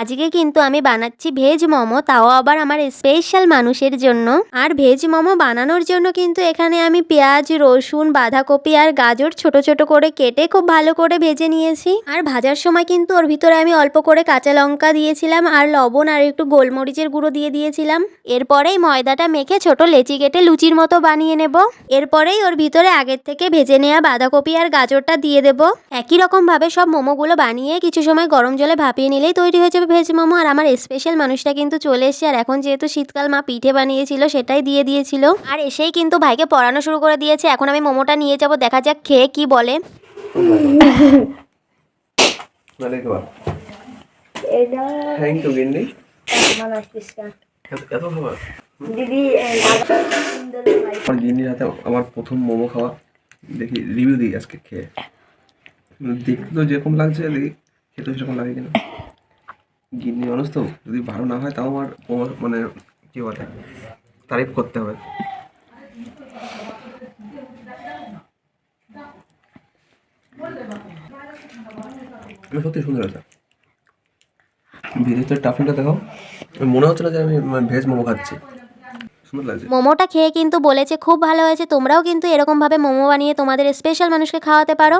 আজকে কিন্তু আমি বানাচ্ছি ভেজ মোমো, তাও আবার আমার স্পেশাল মানুষের জন্য। আর ভেজ মোমো বানানোর জন্য কিন্তু এখানে আমি পেঁয়াজ, রসুন, বাঁধাকপি আর গাজর ছোট ছোট করে কেটে খুব ভালো করে ভেজে নিয়েছি। আর ভাজার সময় কিন্তু ওর ভিতরে আমি অল্প করে কাঁচা লঙ্কা দিয়েছিলাম আর লবণ আর একটু গোলমরিচের গুঁড়ো দিয়ে দিয়েছিলাম। এরপরেই ময়দাটা মেখে ছোট লেচি কেটে লুচির মতো বানিয়ে নেব। এরপরেই ওর ভিতরে আগের থেকে ভেজে নেওয়া বাঁধাকপি আর গাজরটা দিয়ে দেব। একই রকম ভাবে সব মোমোগুলো বানিয়ে কিছু সময় গরম জলে ভাপিয়ে নিলেই তৈরি হয়ে যাবে ভেজ মোমো আর আমার স্পেশাল মানুষটা কিন্তু চলে এসেছে আর এখন যেহেতু শীতকাল মা পিঠে বানিয়েছিল সেটাই দিয়ে দিয়েছিল। আর এসেই কিন্তু ভাইকে পড়ানো শুরু করে দিয়েছে। এখন আমি মোমোটা নিয়ে যাব দেখা যাক খেয়ে কি বলে। দিদি আমার প্রথম মোমো খাওয়া। দেখি রিভিউ দিই আজকে খেয়ে। দেখতে তো যেরকম লাগছে দেখি খেতে সেরকম লাগে কিনা। গিন্নি মানুষ তো, যদি ভালো না হয় তাও আমার মানে কী বলে, তারিফ করতে হবে। সত্যি সুন্দর আছে। ভিডিওতে টাফিনটা দেখো মনে হচ্ছে না যে আমি ভেজ মোমো খাচ্ছি। মোমোটা খেয়ে কিন্তু বলেছে, খুব ভালো হয়েছে, তোমরাও কিন্তু এরকমভাবে মোমো বানিয়ে তোমাদের স্পেশাল মানুষকে খাওয়াতে পারো।